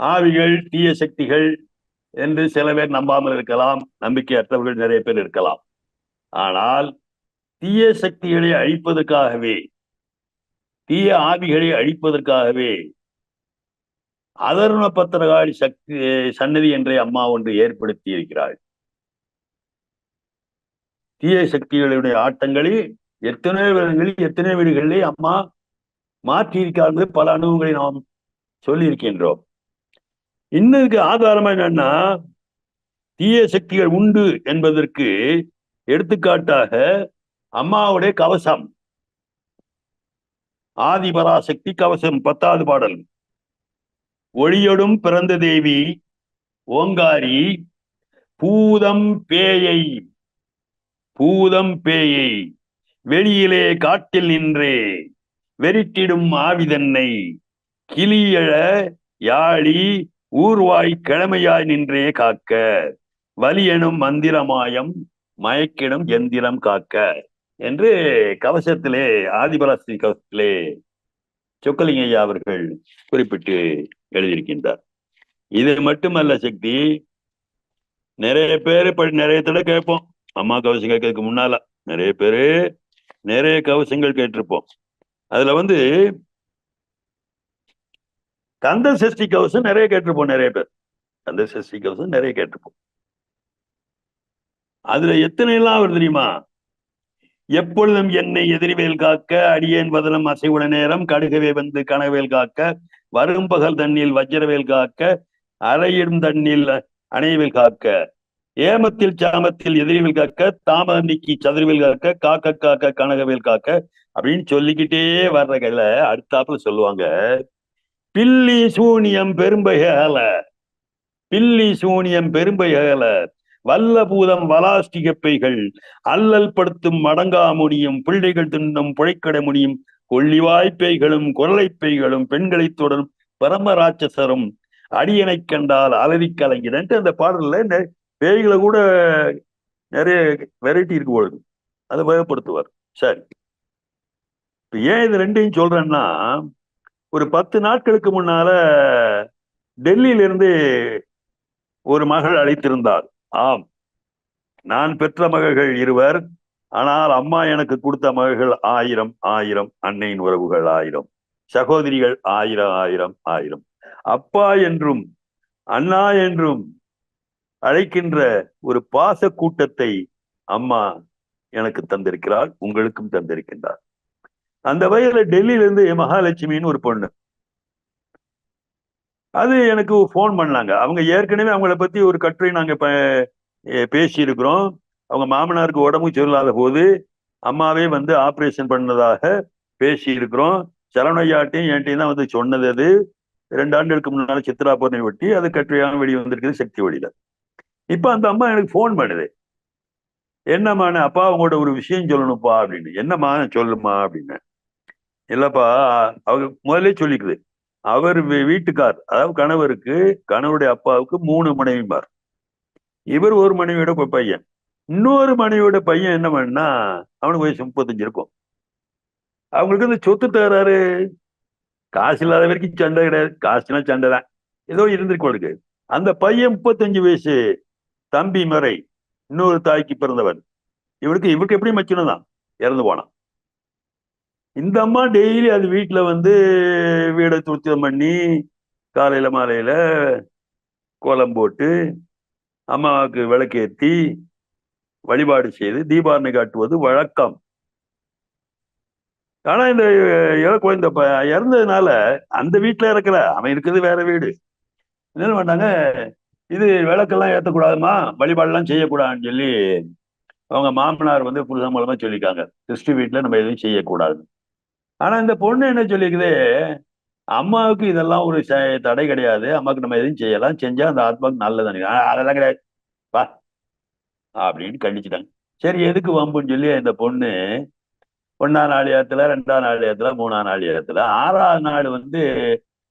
ஆவிகள் தீய சக்திகள் என்று சில பேர் நம்பாமல் இருக்கலாம் நம்பிக்கையற்றவர்கள் நிறைய பேர் இருக்கலாம். ஆனால் தீய சக்திகளை அழிப்பதற்காகவே தீய ஆவிகளை அழிப்பதற்காகவே அதர்ண பத்திரகாளி சக்தி சன்னதி என்ற அம்மா ஒன்று ஏற்படுத்தி இருக்கிறாள் தீய சக்திகளுடைய ஆட்டங்களில் எத்தனை வீடுகளில் எத்தனை வீடுகளிலே அம்மா மாற்றி என்று பல அனுபவங்களை நாம் சொல்லியிருக்கின்றோம். இன்னதுக்கு ஆதாரமா என்னன்னா தீய சக்திகள் உண்டு என்பதற்கு எடுத்துக்காட்டாக அம்மாவுடைய கவசம். ஆதிபராசக்தி கவசம் பத்தாவது பாடல். ஒளியொடும் பிறந்த தேவி ஓங்காரி பூதம் பேயை பூதம் பேயை வெளியிலே காட்டில் நின்றே வெறிட்டிடும் ஆவிதன்னை கிளியழ யாழி ஊர்வாய் கிழமையாய் நின்றே காக்க வலியனும் மந்திரமாயம் மயக்கிடும் எந்திரம் காக்க என்று கவசத்திலே ஆதிபராசி கவசத்திலே சொக்கலிங்கய்யா அவர்கள் குறிப்பிட்டு எழுதியிருக்கின்றார். இது மட்டுமல்ல சக்தி நிறைய பேர் நிறைய தடவை கேட்போம். அம்மா கவசம் கேட்கறதுக்கு முன்னால நிறைய பேரு நிறைய கவசங்கள் கேட்டிருப்போம். அதுல வந்து கந்த சஷ்டி கவசம் நிறைய கேட்டிருப்போம் நிறைய பேர். கந்த சஷ்டி கவசம் நிறைய கேட்டிருப்போம். அதுல எத்தனை எல்லாம் அவர் தெரியுமா? எப்பொழுதும் என்னை எதிரிவேல் காக்க அடியேன் வதனம் அசைவுட நேரம் கடுகவே வந்து கனவேல் காக்க வரும் பகல் தண்ணில் வஜ்ரவேல் காக்க அறையிடும் தண்ணில் அணைவேல் காக்க ஏமத்தில் சாமத்தில் எதிரிவில் காக்க தாமதம் நீக்கி சதுரவில் காக்க காக்க காக்க கனகவேல் காக்க அப்படின்னு சொல்லிக்கிட்டே வர்றதுல அடுத்தாப்புல சொல்லுவாங்க பில்லி சூனியம் பெரும்பையல பில்லி சூனியம் பெரும்பையல வல்ல பூதம் வலாஸ்டிக பைகள் அல்லல் படுத்தும் மடங்கா முடியும் பிள்ளைகள் தின்னும் புழைக்கட முடியும் கொள்ளிவாய்ப்பைகளும் குரலைப்பைகளும் பெண்களை தொடரும் பரமராட்சசரும் அடியனை கண்டால் அலறி கலங்கிடன்ட்டு அந்த பாடல்ல பேய்களை கூட நிறைய வெரைட்டி இருக்கு பொழுது. அதை பயப்படுத்துவார் சரி. இப்ப ஏன் இது ரெண்டையும் சொல்றேன்னா ஒரு பத்து நாட்களுக்கு முன்னால டெல்லியிலிருந்து ஒரு மகள் அழைத்திருந்தார். ஆம். நான் பெற்ற மகள்கள் இருவர் ஆனால் அம்மா எனக்கு கொடுத்த மகள்கள் ஆயிரம் ஆயிரம் அன்னையின் உறவுகள் ஆயிரம் சகோதரிகள் ஆயிரம் ஆயிரம் ஆயிரம். அப்பா என்றும் அண்ணா என்றும் அழைக்கின்ற ஒரு பாச கூட்டத்தை அம்மா எனக்கு தந்திருக்கிறாள் உங்களுக்கும் தந்திருக்கின்றார். அந்த வகையில டெல்லியில இருந்து மகாலட்சுமின்னு ஒரு பொண்ணு. அது எனக்கு ஃபோன் பண்ணாங்க. அவங்க ஏற்கனவே அவங்கள பத்தி ஒரு கட்டுரை நாங்க பேசியிருக்கிறோம். அவங்க மாமனாருக்கு உடம்பு சொல்லாத போது அம்மாவே வந்து ஆப்ரேஷன் பண்ணதாக பேசியிருக்கிறோம். சரணையாட்டையும் சரவணையாட்டையும் என்கிட்டையும் தான் வந்து சொன்னது அது. ரெண்டு ஆண்டுகளுக்கு முன்னால சித்ரா பௌர்ணமி ஒட்டி அது கட்டுரையான வெளியே வந்திருக்குது சக்தி வழியில. இப்ப அந்த அம்மா எனக்கு ஃபோன் பண்ணுது. என்னம்மா அப்பா அவங்களோட ஒரு விஷயம் சொல்லணும்ப்பா அப்படின்னு. என்னம்மா சொல்லுமா அப்படின்னு. இல்லப்பா அவங்க முதல்ல சொல்லிக்குது. அவர் வீட்டுக்கார் அதாவது கணவருக்கு கணவருடைய அப்பாவுக்கு மூணு மனைவிமார். இவர் ஒரு மனைவியோட பையன். இன்னொரு மனைவியோட பையன் என்ன பண்ணா அவனுக்கு வயசு முப்பத்தஞ்சு இருக்கும். அவங்களுக்கு இந்த சொத்து தகராறு காசு இல்லாத வரைக்கும் சண்டை கிடையாது. காசுனா சண்டை தான். ஏதோ இருந்திருக்கு அந்த பையன் முப்பத்தஞ்சு வயசு தம்பி முறை இன்னொரு தாய்க்கு பிறந்தவன். இவருக்கு இவருக்கு எப்படி மச்சினம் தான்? இறந்து போனான். இந்த அம்மா டெய்லி அது வீட்டில் வந்து வீடை சுத்தம் பண்ணி காலையில மாலையில கோலம் போட்டு அம்மாவுக்கு விளக்கேற்றி வழிபாடு செய்து தீபாரணை காட்டுவது வழக்கம். ஆனா இந்த குழந்தை இறந்ததுனால அந்த வீட்டுல இருக்கிற அவன் இருக்கிறது வேற வீடு. என்ன பண்ணாங்க? இது விளக்கெல்லாம் ஏற்றக்கூடாதுமா வழிபாடெல்லாம் செய்யக்கூடாதுன்னு சொல்லி அவங்க மாமனார் வந்து புருஷன் மூலமா சொல்லியிருக்காங்க. கிறிஸ்டி வீட்டில் நம்ம எதுவும் செய்யக்கூடாது ஆனா இந்த பொண்ணு என்ன சொல்லியிருக்குது அம்மாவுக்கு இதெல்லாம் ஒரு தடை கிடையாது. அம்மாவுக்கு நம்ம எதுவும் செய்யலாம். செஞ்சா அந்த ஆத்மாவுக்கு நல்லது அதெல்லாம் கிடையாது. வா. அப்படின்னு கண்டிச்சுட்டாங்க. சரி எதுக்கு வம்புன்னு சொல்லி இந்த பொண்ணு ஒன்னாம் நாளியத்துல ரெண்டாம் நாளியத்துல மூணாம் நாளியத்துல ஆறாவது நாள் வந்து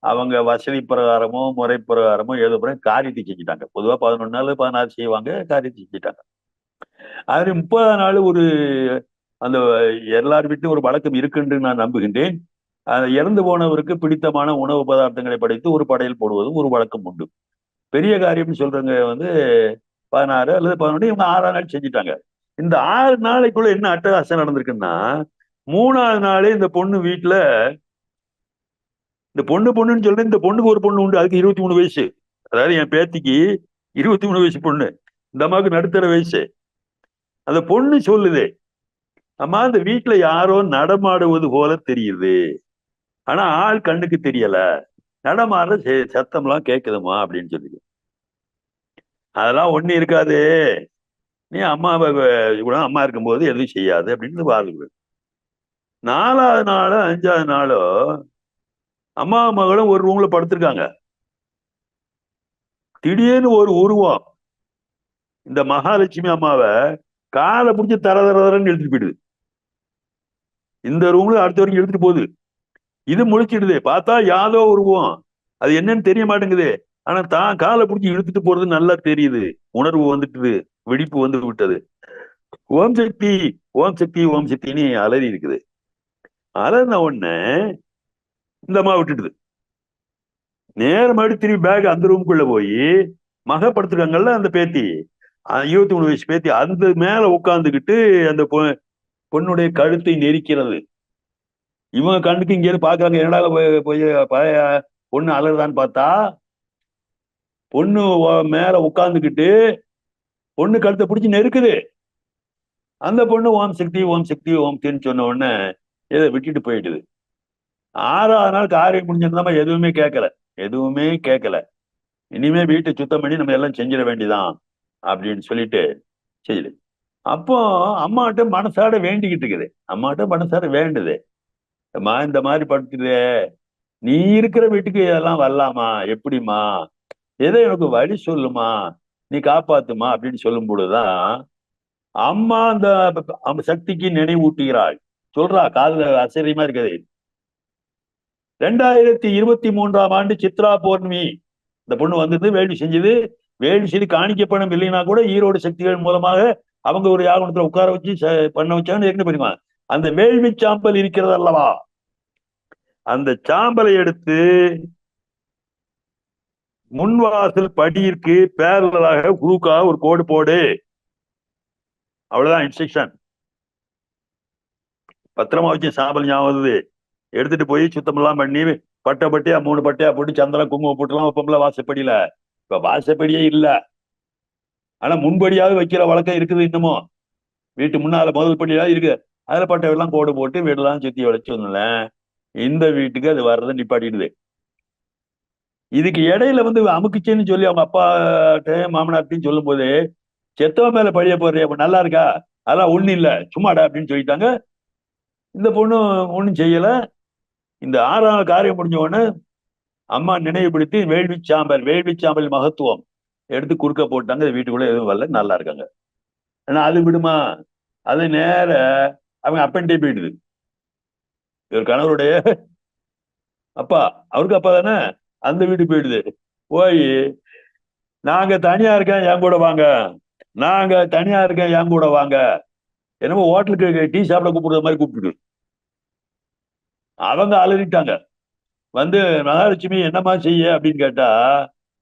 அவங்க வசதி பிரகாரமோ முறை பிரகாரமோ ஏதோ காரியத்தை செஞ்சுட்டாங்க. பொதுவா பதினொன்று நாள் பதினாறு செய்வாங்க காரியத்தை செஞ்சுட்டாங்க. அது முப்பதாம் நாள் ஒரு அந்த எல்லார் வீட்டும் ஒரு வழக்கம் இருக்குன்னு நான் நம்புகின்றேன். இறந்து போனவருக்கு பிடித்தமான உணவு பதார்த்தங்களை படைத்து ஒரு படையல் போடுவதும் ஒரு வழக்கம் உண்டு. பெரிய காரியம்னு சொல்றவங்க வந்து பதினாறு அல்லது பதினொன்று இவங்க ஆறாம் நாள் செஞ்சுட்டாங்க. இந்த ஆறு நாளைக்குள்ள என்ன அட்டகாசம் நடந்திருக்குன்னா மூணாவது நாளே இந்த பொண்ணு வீட்டுல இந்த பொண்ணு பொண்ணுன்னு சொல்ல இந்த பொண்ணுக்கு ஒரு பொண்ணு உண்டு அதுக்கு இருபத்தி மூணு வயசு. அதாவது என் பேத்திக்கு இருபத்தி மூணு வயசு பொண்ணு. இந்த அம்மாவுக்கு நடுத்தர வயசு. அந்த பொண்ணு சொல்லுது அம்மா அந்த வீட்டுல யாரோ நடமாடுவது போல தெரியுது. ஆனா ஆள் கண்ணுக்கு தெரியல. நடமாடுற சத்தம்லாம் கேக்குதுமா அப்படின்னு சொல்லி அதெல்லாம் ஒண்ணு இருக்காது. நீ அம்மாவை கூட அம்மா இருக்கும்போது எதுவும் செய்யாது அப்படின்னு வாழ்வு நாலாவது நாளோ அஞ்சாவது நாளோ அம்மா மகளும் ஒரு ரூம்ல படுத்திருக்காங்க. திடீர்னு ஒரு உருவம். இந்த மகாலட்சுமி அம்மாவை காலை பிடிச்சி தர தர தரன்னு எழுதிட்டு போயிடுது. இந்த ரூம்ல அடுத்த வரைக்கும் இழுத்துட்டு போகுது. இது முழிச்சிடுது. பார்த்தா யாதோ உருவம். அது என்னன்னு தெரிய மாட்டேங்குது. ஆனா தான் காலை பிடிச்சி இழுத்துட்டு போறது நல்லா தெரியுது. உணர்வு வந்துட்டுது. வெடிப்பு வந்து விட்டது. ஓம் சக்தி ஓம் சக்தி ஓம் சக்தின்னு அலறி இருக்குது. அலர்ந்த உடனே இந்த அம்மா விட்டுடுது. நேரமாடி திரும்பி பேக் அந்த ரூமுக்குள்ள போய் மக படுத்துருக்காங்கல்ல அந்த பேத்தி. இருபத்தி மூணு வயசு பேத்தி. அந்த மேல உட்காந்துக்கிட்டு அந்த பொண்ணுடைய கழுத்தை நெரிக்கிறது. இவங்க கண்ணுக்கு இங்கேயிருந்து பாக்குறாங்க என்னடா போய் பழைய பொண்ணு அலறுதான்னு பார்த்தா பொண்ணு மேல உட்காந்துக்கிட்டு பொண்ணு கழுத்தை பிடிச்சி நெருக்குது. அந்த பொண்ணு ஓம் சக்தி ஓம் சக்தி ஓம் சக்தின்னு சொன்ன உடனே இதை விட்டுட்டு போயிடுது. ஆறாவது நாள் காரியம் முடிஞ்சிருந்தாம? எதுவுமே கேட்கல எதுவுமே கேட்கல இனிமே வீட்டை சுத்தம் பண்ணி நம்ம எல்லாம் செஞ்சிட வேண்டியதான் அப்படின்னு சொல்லிட்டு செய்யுது. அப்போ அம்மாட்ட மனசாட வேண்டிக்கிட்டு இருக்குது. அம்மாட்ட மனசாட வேண்டுது. அம்மா இந்த மாதிரி படுத்துதே நீ இருக்கிற வீட்டுக்கு இதெல்லாம் வரலாமா? எப்படிம்மா? ஏதோ எனக்கு வழி சொல்லுமா? நீ காப்பாத்துமா? அப்படின்னு சொல்லும் பொழுதுதான் அம்மா அந்த சக்திக்கு நினைவூட்டுகிறாள். சொல்றா காதுல ஆச்சரியமா இருக்குது. ரெண்டாயிரத்தி இருபத்தி மூன்றாம் ஆண்டு சித்ரா பௌர்ணமி. இந்த பொண்ணு வந்தது வேள்வி செஞ்சது. வேள்வி செய்து காணிக்க பணம் இல்லைன்னா கூட ஈரோடு சக்திகள் மூலமாக அவங்க ஒரு யாகனத்துல உட்கார வச்சு பண்ண வச்சாங்கன்னு ஏற்கனவே பண்ணுவாங்க அந்த வேள்வி சாம்பல் இருக்கிறது அல்லவா? அந்த சாம்பலை எடுத்து முன்வாசல் படியிற்கு பேரலாக குறுக்காக ஒரு கோடு போடு. அவ்வளவுதான் இன்ஸ்ட்ரக்ஷன் பத்திரமா வச்சு சாம்பல் ஞாபகம் எடுத்துட்டு போய் சுத்தமெல்லாம் பண்ணி பட்டை பட்டியா மூணு பட்டையா போட்டு சந்தனம் குங்குமம் போட்டுலாம் வைப்போம்ல வாசப்படியில. இப்ப வாசப்படியே இல்ல. ஆனா முன்படியாவது வைக்கிற வழக்கம் இருக்குது இன்னமும். வீட்டு முன்னால முதல் படியாவது இருக்கு. அதுல பட்டை எல்லாம் கோடு போட்டு வீடெல்லாம் சுத்தி வளைச்சு வந்தேன் இந்த வீட்டுக்கு அது வர்றதை நிப்பாட்டிடுது. இதுக்கு இடையில வந்து அமுக்குச்சேன்னு சொல்லி அவங்க அப்பாட்ட மாமனார்ட்டையும் சொல்லும் போது செத்தவன் மேல பழிய போடுறிய? அப்ப நல்லா இருக்கா? அதெல்லாம் ஒண்ணும் இல்ல. சும்மாடா அப்படின்னு சொல்லிட்டாங்க. இந்த பொண்ணு ஒண்ணும் செய்யல. இந்த ஆறாம் காரியம் முடிஞ்ச உடனே அம்மா நினைவுபடுத்தி வேள்வி சாம்பல் வேள்வி சாம்பல் மகத்துவம். எடுத்து குறுக்க போட்டாங்க இது வீட்டுக்குள்ள எதுவும் வரல நல்லா இருக்காங்க. ஆனா அது விடுமா? அது நேர அவங்க அப்பன்டே போயிடுது. இவர் கணவருடைய அப்பா அவருக்கு அப்பா தானே? அந்த வீடு போயிடுது. போய் நாங்க தனியா இருக்கேன் என் கூட வாங்க. நாங்க தனியா இருக்கேன் என் கூட வாங்க. என்னமோ ஹோட்டலுக்கு டீ சாப்பிட கூப்பிடுற மாதிரி கூப்பிட்டு அவங்க அலறிட்டாங்க. வந்து மகாலட்சுமி என்னம்மா செய்ய? அப்படின்னு கேட்டா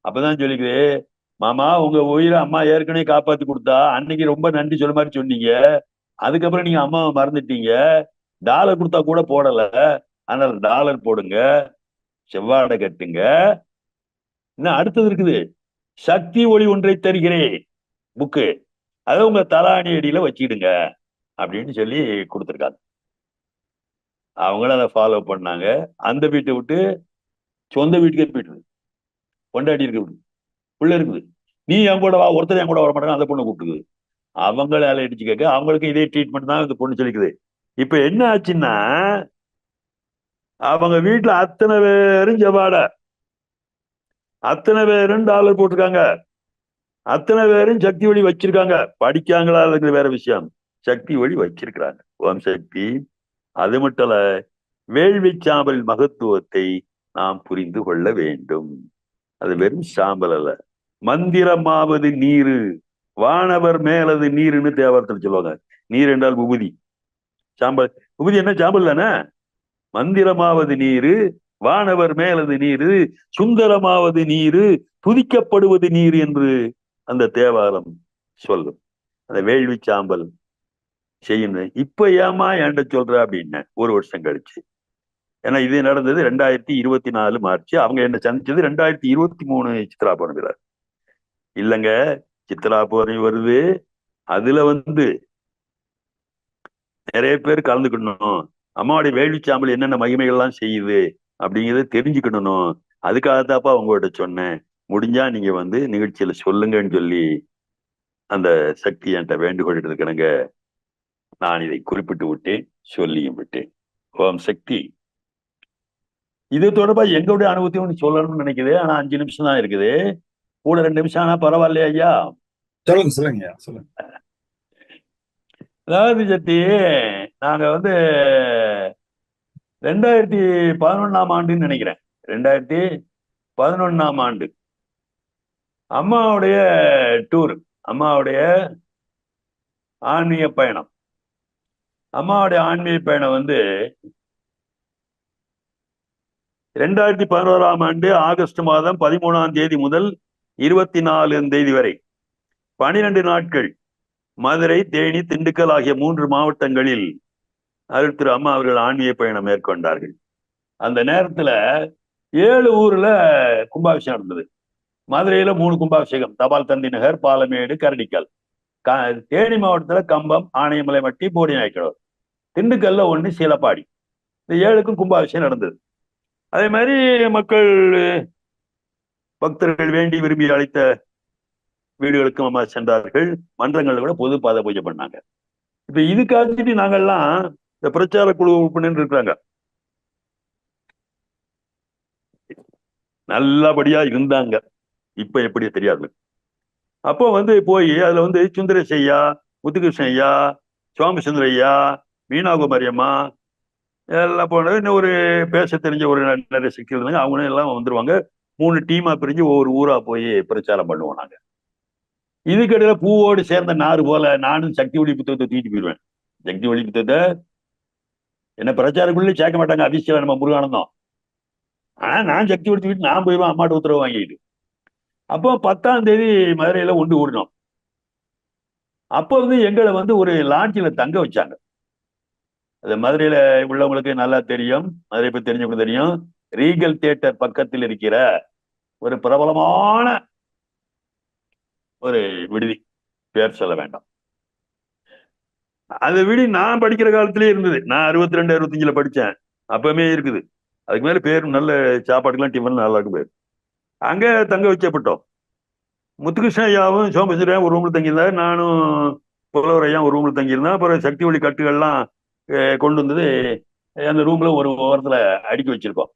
அப்பதான் சொல்லிக்கிறேன். மாமா உங்க உயிரை அம்மா ஏற்கனவே காப்பாத்தி கொடுத்தா அன்னைக்கு ரொம்ப நன்றி சொல்ல மாதிரி சொன்னீங்க. அதுக்கப்புறம் நீங்க அம்மாவை மறந்துட்டீங்க. டாலர் கொடுத்தா கூட போடல. ஆனால் டாலர் போடுங்க. செவ்வாடை கட்டுங்க. இன்னும் அடுத்தது இருக்குது. சக்தி ஒளி ஒன்றை தருகிறேன். புக்கு அதை உங்க தலாணி அடியில வச்சிடுங்க. அப்படின்னு சொல்லி கொடுத்துருக்காங்க. அவங்களும் அதை ஃபாலோ பண்ணாங்க. அந்த வீட்டை விட்டு சொந்த வீட்டுக்கே போயிட்டு கொண்டாடி இருக்கு. உள்ள இருக்குது. நீ என் கூட வா ஒருத்தர் என் கூட வர மாட்டாங்க அந்த பொண்ணு கூப்பிட்டுக்குது அவங்கள அடிச்சு கேட்க அவங்களுக்கு இதே ட்ரீட்மெண்ட் தான் இந்த பொண்ணு சொல்லிக்குது. இப்ப என்ன ஆச்சுன்னா அவங்க வீட்டுல அத்தனை பேரும் ஜபாட. அத்தனை பேரும் டாலர் போட்டிருக்காங்க. அத்தனை பேரும் சக்தி வழி வச்சிருக்காங்க. படிக்காங்களா இருக்கிற வேற விஷயம். சக்தி வழி வச்சிருக்கிறாங்க. ஓம் சக்தி. அது மட்டும் இல்ல வேள்வி சாம்பலின் மகத்துவத்தை நாம் புரிந்து கொள்ள வேண்டும். அது வெறும் சாம்பல் அல்ல. மந்திரமாவது நீரு. வானவர் மேலது நீருன்னு தேவாரத்தில் சொல்லுவாங்க. நீர் என்றால் உபுதி. சாம்பல். உபுதி என்ன? சாம்பல் தானே? மந்திரமாவது நீரு வானவர் மேலது நீரு சுந்தரமாவது நீரு துதிக்கப்படுவது நீர் என்று அந்த தேவாரம் சொல்லும். அந்த வேள்வி சாம்பல் செய்யணும் இப்ப ஏமா என்கிட்ட சொல்ற அப்படின்னு ஒரு வருஷம் கழிச்சு. ஏன்னா இது நடந்தது ரெண்டாயிரத்தி இருபத்தி நாலு மார்ச் அவங்க என்ன சந்திச்சது? ரெண்டாயிரத்தி இருபத்தி மூணு சித்ரா பௌர்ணமி இல்லைங்க சித்ரா பௌர்ணமி வருது. அதுல வந்து நிறைய பேர் கலந்துக்கணும். அம்மாவுடைய வேள்வி என்னென்ன மகிமைகள்லாம் செய்யுது அப்படிங்கிறத தெரிஞ்சுக்கணும் அதுக்காகத்தாப்பா உங்கள்கிட்ட சொன்னேன். முடிஞ்சா நீங்க வந்து நிகழ்ச்சியில சொல்லுங்கன்னு சொல்லி அந்த சக்தி என்கிட்ட வேண்டுகோள் இருக்கணுங்க நான் இதை குறிப்பிட்டு விட்டேன் சொல்லியும் விட்டேன். ஓம் சக்தி. இது தொடர்பா எங்களுடைய அனுபவத்தையும் சொல்லணும்னு நினைக்குது. ஆனா அஞ்சு நிமிஷம் தான் இருக்குது. கூட ரெண்டு நிமிஷம் ஆனா பரவாயில்லையா ஐயா. சொல்லுங்க சொல்லுங்க சொல்லுங்க. அதாவது சக்தி நாங்க வந்து ரெண்டாயிரத்தி பதினொன்னாம் ஆண்டுன்னு நினைக்கிறேன். ரெண்டாயிரத்தி பதினொன்னாம் ஆண்டு. அம்மாவுடைய டூர் அம்மாவுடைய ஆன்மீக பயணம். அம்மாவுடைய ஆன்மீக பயணம் வந்து ரெண்டாயிரத்தி பதினோராம் ஆண்டு ஆகஸ்ட் மாதம் பதிமூணாம் தேதி முதல் இருபத்தி நாலு தேதி வரை பனிரெண்டு நாட்கள் மதுரை தேனி திண்டுக்கல் ஆகிய மூன்று மாவட்டங்களில் அருள் திரு அம்மா அவர்கள் ஆன்மீக பயணம் மேற்கொண்டார்கள். அந்த நேரத்துல ஏழு ஊர்ல கும்பாபிஷேகம் நடந்தது. மதுரையில மூணு கும்பாபிஷேகம் தபால் தந்தி நகர் பாலமேடு கரடிக்கல். தேனி மாவட்டத்துல கம்பம் ஆணையமலை மட்டி போடி நாய்க்கடோர் திண்டுக்கல்ல ஒண்ணு சீலப்பாடி. இந்த ஏழுக்கும் கும்பாபிஷேகம் நடந்தது. அதே மாதிரி மக்கள் பக்தர்கள் வேண்டி விரும்பி அழைத்த வீடுகளுக்கும் அம்மா சென்றார்கள். மன்றங்கள்ல கூட பொது பாத பூஜை பண்ணாங்க. இப்ப இதுக்காச்சுட்டு நாங்கெல்லாம் இந்த பிரச்சார குழு உறுப்பினர் இருக்கிறாங்க நல்லபடியா இருந்தாங்க. இப்ப எப்படி தெரியாது. அப்போ வந்து போய் அதுல வந்து சுந்தரேஷ் ஐயா முத்துகிருஷ்ணன் ஐயா சோமசுந்தர ஐயா மீனாகுமாரி அம்மா எல்லாம் போனது. இன்னும் ஒரு பேச தெரிஞ்ச ஒரு நிறைய சக்தி இருந்தாங்க அவங்களும் எல்லாம் வந்துருவாங்க. மூணு டீமா பிரிஞ்சு ஒவ்வொரு ஊரா போய் பிரச்சாரம் பண்ணுவோம் நாங்க. இதுக்கிடையில பூவோடு சேர்ந்த நாறு போல நானும் சக்தி ஒளி புத்தகத்தை தூக்கிட்டு போயிடுவேன் சக்தி ஒளி புத்தகத்தை என்ன பிரச்சாரக்குள்ளே சேர்க்க மாட்டாங்க. அதிர்ஷ்டம் நம்ம முருகானந்தம். ஆனா நான் சக்தி ஒளி தூக்கிட்டு நான் போயிடுவேன் அம்மாட்ட உத்தரவு வாங்கிட்டு அப்போ பத்தாம் தேதி மதுரையில ஒன்று கூடணும் அப்போ வந்து எங்களை வந்து ஒரு லாட்ஜில் தங்க வச்சாங்க. அது மதுரையில உள்ளவங்களுக்கு நல்லா தெரியும் மதுரை பத்தி தெரிஞ்சவங்களுக்கு தெரியும். ரீகல் தியேட்டர் பக்கத்தில் இருக்கிற ஒரு பிரபலமான ஒரு விடுதி. பேர் சொல்ல வேண்டாம். அந்த விடி நான் படிக்கிற காலத்திலே இருந்தது. நான் அறுபத்தி ரெண்டு அறுபத்தஞ்சுல படிச்சேன் அப்பவுமே இருக்குது. அதுக்கு மேல பேர் நல்ல சாப்பாடுக்கெல்லாம் டிஃபன் நல்லா இருக்கும். பேர் அங்க தங்க வச்சப்பட்டோம் முத்துகிருஷ்ண ஐயாவும் சோமசுரையா ஒரு ரூம்ல தங்கியிருந்தாரு. நானும் புலவர் ஐயா ஒரு ரூம்ல தங்கியிருந்தேன் அப்புறம் சக்தி ஒளி கட்டுகள்லாம் கொண்டு வந்தது அந்த ரூம்ல ஒரு ஓரத்துல அடுக்கி வச்சிருக்கோம்.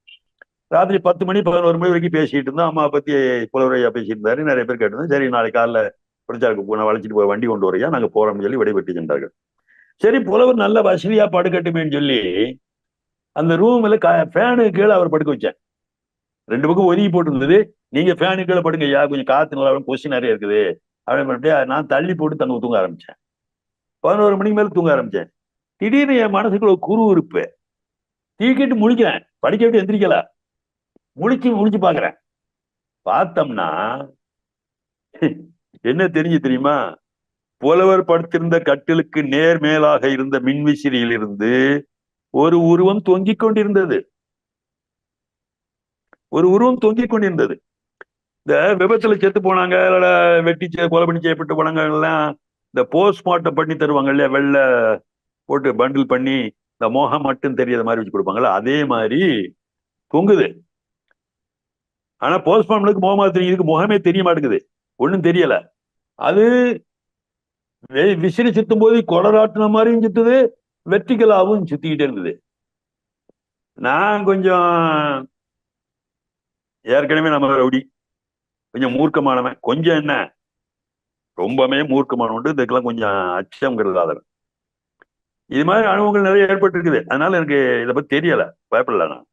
ராத்திரி பத்து மணி பதினோரு மணி வரைக்கும் பேசிட்டு இருந்தோம். அம்மா பத்தி புலவரையா பேசிட்டு இருந்தாரு நிறைய பேர் கேட்டிருந்தோம் சரி நாளைக்கு காலைல பிரச்சாருக்கு போன வளைச்சிட்டு போய் வண்டி கொண்டு வரையா நாங்க போறோம்னு சொல்லி விடைபெற்று சென்றார்கள் சரி புலவர் நல்ல வசதியா படுக்கட்டுமேன்னு சொல்லி அந்த ரூம்ல ஃபேனு கீழே அவர் படுக்க வச்சேன் ரெண்டு பக்கம் ஒதுக்கி போட்டு இருந்தது நீங்க ஃபேனு கீழே படுங்க ஐயா. கொஞ்சம் காத்து நல்லா கொஸ்டின் நிறைய இருக்குது. அப்படின்னு பண்ணிட்டு நான் தள்ளி போட்டு தங்க தூங்க ஆரம்பிச்சேன். பதினோரு மணிக்கு மேல தூங்க ஆரம்பிச்சேன். திடீர்னு என் மனசுக்குள்ள குரு இருப்பு தீக்கிட்டு முழிக்கிறேன். படிக்க விட்டு எந்திரிக்கலாம் முழிச்சு முழிச்சு பாக்குறேன். பார்த்தோம்னா என்ன தெரிஞ்சு தெரியுமா? புலவர் படுத்திருந்த கட்டிலுக்கு நேர் மேலாக இருந்த மின்விசிறியில் இருந்து ஒரு உருவம் தொங்கிக் கொண்டிருந்தது. ஒரு உருவம் தொங்கிக் கொண்டிருந்தது. இந்த விபத்துல செத்து போனாங்க வெட்டி கொலை பண்ணி செய்யப்பட்டு போனாங்க எல்லாம் இந்த போஸ்ட்மார்ட்டம் பண்ணி தருவாங்க இல்லையா வெள்ள போட்டு பண்டில் பண்ணி இந்த மோகம் மட்டும் தெரியாத மாதிரி வச்சு கொடுப்பாங்கல்ல அதே மாதிரி தொங்குது. ஆனா போஸ்ட்மார்ட்டமுக்கு முகமா தெரியுது முகமே தெரிய மாட்டேங்குது. ஒன்றும் தெரியல. அது விசிறி சுத்தும் போது கொடராட்டின மாதிரியும் சுத்துது வெர்டிகலாவும் சுத்திக்கிட்டே இருந்தது. நான் கொஞ்சம் ஏற்கனவே நம்ம ரவுடி கொஞ்சம் மூர்க்கமானவன். கொஞ்சம் என்ன? ரொம்பவே மூர்க்கமானவன் இதுக்கெல்லாம் கொஞ்சம் அச்சம்ங்கிறதாதவன் இது மாதிரி அனுபவங்கள் நிறைய ஏற்பட்டு இருக்குது அதனால எனக்கு இதை பத்தி தெரியல. பயப்படல நான்.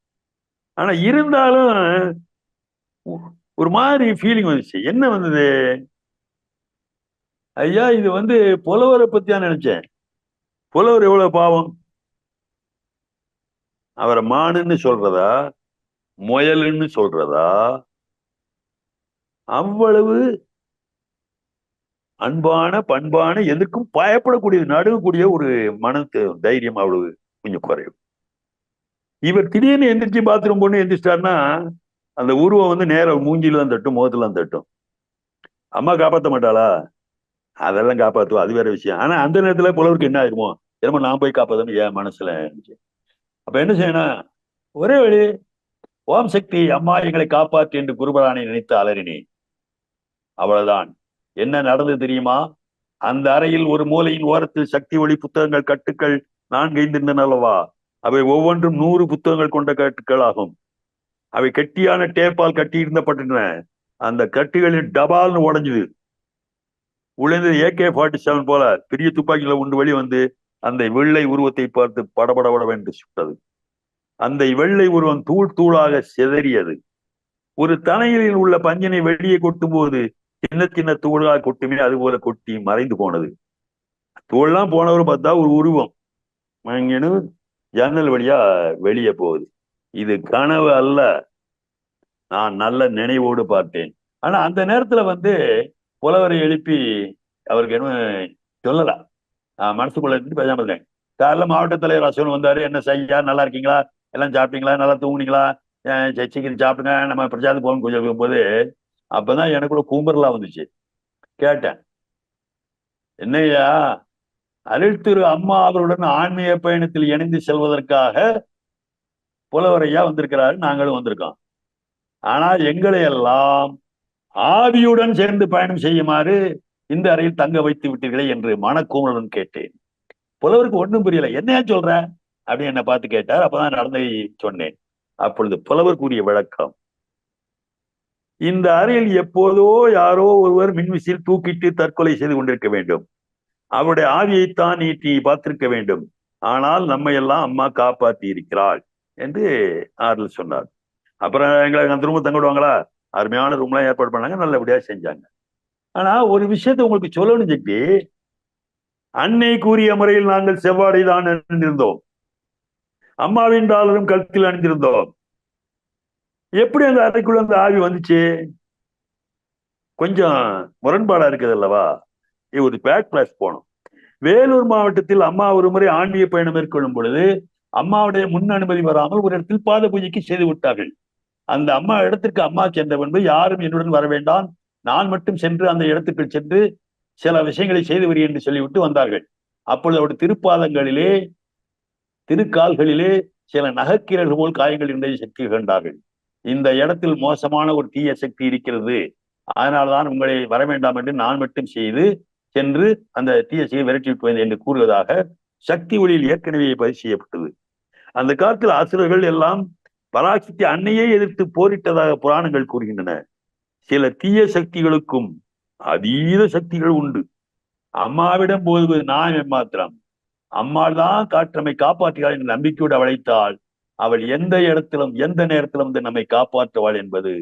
ஆனா இருந்தாலும் ஒரு மாதிரி ஃபீலிங் வந்துச்சு. என்ன வந்தது? ஐயா இது வந்து புலவரை பத்தியா நினைச்சேன். புலவர் எவ்வளவு பாவம்? அவரை மானுன்னு சொல்றதா? முயலுன்னு சொல்றதா? அவ்வளவு அன்பான பண்பான எதுக்கும் பயப்படக்கூடிய நடுங்கக்கூடிய ஒரு மன தைரியம் அவ்வளவு கொஞ்சம் குறையும் இவர் திடீர்னு எந்திரிச்சு பாத்ரூம் பொண்ணு எந்திரிச்சிட்டாருன்னா அந்த உருவம் வந்து நேரம் மூஞ்சில தான் தட்டும் முகத்துல தான் தட்டும். அம்மா காப்பாத்த மாட்டாளா? அதெல்லாம் காப்பாற்றுவோம் அது வேற விஷயம். ஆனா அந்த நேரத்துல புலவருக்கு என்ன ஆயிருமோ? என்னமோ நான் போய் காப்பாத்தணும் என் மனசுல இருந்துச்சு. அப்ப என்ன செய்யணும் ஒரே வழி ஓம் சக்தி அம்மா எங்களை காப்பாற்று என்று குருபரானை நினைத்து அலறினேன் அவ்வளவுதான். என்ன நடந்தது தெரியுமா? அந்த அறையில் ஒரு மூலையின் ஓரத்தில் சக்தி ஒளி புத்தகங்கள் கட்டுக்கள் நான்கு ஐந்து அல்லவா? அவை ஒவ்வொன்றும் நூறு புத்தகங்கள் கொண்ட கட்டுக்கள் ஆகும் அவை கெட்டியான டேப்பால் கட்டி இருந்தப்பட்டன அந்த கட்டுகளில் டபால்னு உடைஞ்சுது. உழைந்தது ஏகே ஃபார்ட்டி செவன் போல பெரிய துப்பாக்கியில உண்டு வெளி வந்து அந்த வெள்ளை உருவத்தை பார்த்து படபடபடவென்று சுட்டது. அந்த வெள்ளை உருவம் தூள் தூளாக சிதறியது. ஒரு தனையில் உள்ள பஞ்சனை வெளியே கொட்டும் போது சின்ன சின்ன தூளாக கொட்டுமே அது போல கொட்டி மறைந்து போனது. தூள்லாம் போனவர் பார்த்தா ஒரு உருவம். ஜன்னல் வழியா வெளியே போகுது. இது கனவு அல்ல. நான் நல்ல நினைவோடு பார்த்தேன். ஆனா அந்த நேரத்துல வந்து புலவரை எழுப்பி அவருக்கு என்ன சொல்லலாம் மனசுக்குள்ள இருந்து பேசாம இருந்தேன். காலைல மாவட்ட தலைவர் அசோன் வந்தாரு. என்ன செய்யா? நல்லா இருக்கீங்களா? எல்லாம் சாப்பிட்டீங்களா? நல்லா தூங்குனீங்களா? அஹ் சீக்கிரம் சாப்பிடுங்க. நம்ம பிரசாதம் போகணும் கொஞ்சம் இருக்கும்போது அப்பதான் எனக்குள்ள கூம்பர்லாம் வந்துச்சு. கேட்டேன். என்னய்யா? அருள் திரு அம்மா அவருடன் ஆன்மீக பயணத்தில் இணைந்து செல்வதற்காக புலவரையா வந்திருக்கிறாரு நாங்களும் வந்திருக்கோம். ஆனா எங்களை எல்லாம் ஆவியுடன் சேர்ந்து பயணம் செய்யுமாறு இந்த அறையில் தங்க வைத்து விட்டீர்களே என்று மனக்கூமலுடன் கேட்டேன். புலவருக்கு ஒன்றும் புரியல என்னையா சொல்ற? அப்படின்னு என்னை பார்த்து கேட்டார். அப்பதான் நடந்ததை சொன்னேன். அப்பொழுது புலவர் கூறிய விளக்கம் இந்த அறையில் எப்போதோ யாரோ ஒருவர் மின்விசில் தூக்கிட்டு தற்கொலை செய்து கொண்டிருக்க வேண்டும். அவருடைய ஆவியைத்தான் நீட்டி பார்த்திருக்க வேண்டும். ஆனால் நம்ம எல்லாம் அம்மா காப்பாத்தி இருக்கிறாள் என்று ஆறுதல் சொன்னார். அப்புறம் எங்களை அந்த ரூம் தங்கிடுவாங்களா அருமையான ரூம்லாம் ஏற்பாடு பண்ணாங்க நல்லபடியா செஞ்சாங்க. ஆனா ஒரு விஷயத்தை உங்களுக்கு சொல்லணும் ஜெக்தி அன்னை கூறிய முறையில் நாங்கள் செவ்வாடை தான் அணிந்திருந்தோம். அம்மாவின் டாலரும் கழுத்தில் அணிந்திருந்தோம். எப்படி அந்த அறைக்குள்ள அந்த ஆவி வந்துச்சு? கொஞ்சம் முரண்பாடா இருக்குது அல்லவா? இது ஒரு பேக் கிளாஸ் போனோம். வேலூர் மாவட்டத்தில் அம்மா ஒரு முறை ஆன்மீக பயணம் மேற்கொள்ளும் பொழுது அம்மாவுடைய முன் அனுமதி வராமல் ஒரு இடத்தில் பாத பூஜைக்கு செய்து விட்டார்கள். அந்த அம்மா இடத்திற்கு அம்மா சென்ற பின்பு யாரும் என்னுடன் வர வேண்டாம். நான் மட்டும் சென்று அந்த இடத்துக்கு சென்று சில விஷயங்களை செய்து வரி என்று சொல்லிவிட்டு வந்தார்கள். அப்பொழுது அவருடைய திருப்பாதங்களிலே திருக்கால்களிலே சில நகைக்கீரர்கள் போல் காயங்கள் இருந்ததை சக்தி கண்டார்கள். இந்த இடத்தில் மோசமான ஒரு தீய சக்தி இருக்கிறது. அதனால்தான் உங்களை வர வேண்டாம் என்று நான் மட்டும் செய்து சென்று அந்த தீய சக்தியை விரட்டி விட்டு வந்தேன் என்று கூறுவதாக சக்தி ஒளியில் ஏற்கனவே பதிவு செய்யப்பட்டது. அந்த காலத்தில் அசுரர்கள் எல்லாம் பராசக்தி அன்னையே எதிர்த்து போரிட்டதாக புராணங்கள் கூறுகின்றன. சில தீய சக்திகளுக்கும் அதீத சக்திகள் உண்டு. அம்மாவிடம் போதுவது நான் எம்மாத்திரம் அம்மாள் தான் காற்றமை காப்பாற்றுகிறாள் என்ற நம்பிக்கையோடு அழைத்தாள். அவள் எந்த இடத்திலும் எந்த நேரத்திலும் வந்து நம்மை காப்பாற்றுவாள் என்பது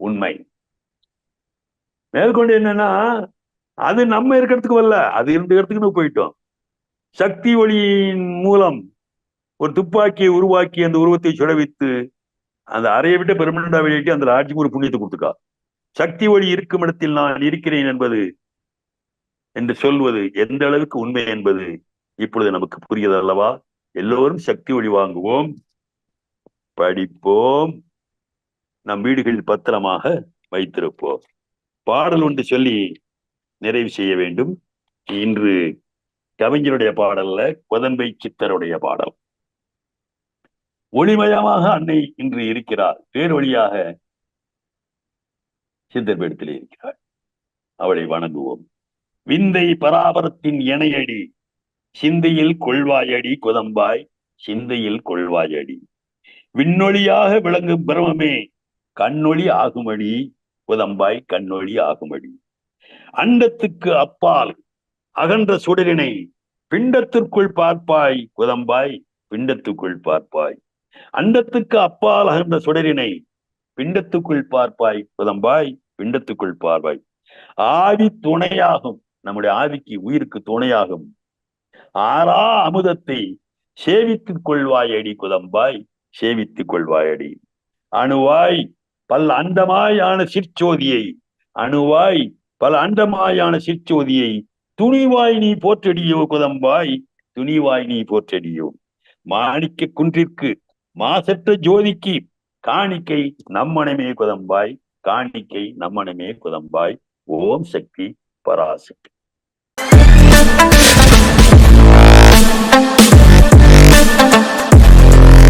உண்மை. மேற்கொண்டு என்னன்னா அது நம்ம இருக்கிறதுக்கு வரல. அது இருந்த இடத்துக்கு போயிட்டோம். சக்தி ஒளியின் மூலம் ஒரு துப்பாக்கியை உருவாக்கி அந்த உருவத்தை சுடவித்து அந்த அறையை விட்டு பெருமண்டா வெளியிட்டு அந்த ராஜ்யம் ஒரு புண்ணியத்தை கொடுத்துக்கா. சக்தி ஒளி இருக்கும் இடத்தில் நான் இருக்கிறேன் என்பது என்று சொல்வது எந்த அளவுக்கு உண்மை என்பது இப்பொழுது நமக்கு புரியுது அல்லவா? எல்லோரும் சக்தி ஒளி வாங்குவோம். படிப்போம். நம் வீடுகளில் பத்திரமாக வைத்திருப்போம். பாடல் ஒன்று சொல்லி நிறைவு செய்ய வேண்டும். இன்று கவிஞருடைய பாடல்ல கொதம்பை சித்தருடைய பாடல். ஒளிமயமாக அன்னை இன்று இருக்கிறார். பேரொழியாக சித்தர்பேடத்திலே இருக்கிறார். அவளை வணங்குவோம். விந்தை பராபரத்தின் இணையடி சிந்தையில் கொள்வாயடி குதம்பாய் சிந்தையில் கொள்வாயடி. விண்ணொளியாக விளங்கும் பிரமமே கண்ணொளி ஆகுமடி குதம்பாய் கண்ணொளி ஆகுமடி. அண்டத்துக்கு அப்பால் அகன்ற சுடரினை பிண்டத்திற்குள் பார்ப்பாய் குதம்பாய் பிண்டத்துக்குள் பார்ப்பாய். அண்டத்துக்கு அப்பால் அகன்ற சுடரினை பிண்டத்துக்குள் பார்ப்பாய் குதம்பாய் பிண்டத்துக்குள் பார்ப்பாய். ஆவி துணையாகும் நம்முடைய ஆவிக்கு உயிருக்கு துணையாகும். ஆறா அமுதத்தை சேவித்துக் கொள்வாயடி குதம்பாய் சேவித்துக் கொள்வாயடி. அணுவாய் பல் அண்டமாயான சிற்சோதியை அணுவாய் பல அண்டமாயான சிற்சோதியை துணிவாய் நீ போற்றடியோ குதம்பாய் துணிவாய் நீ போற்றடியோ. மாணிக்க குன்றிற்கு மாசற்ற ஜோதிக்கு காணிக்கை நம்மனமே குதம்பாய் காணிக்கை நம்மனமே குதம்பாய். ஓம் சக்தி பராசக்தி.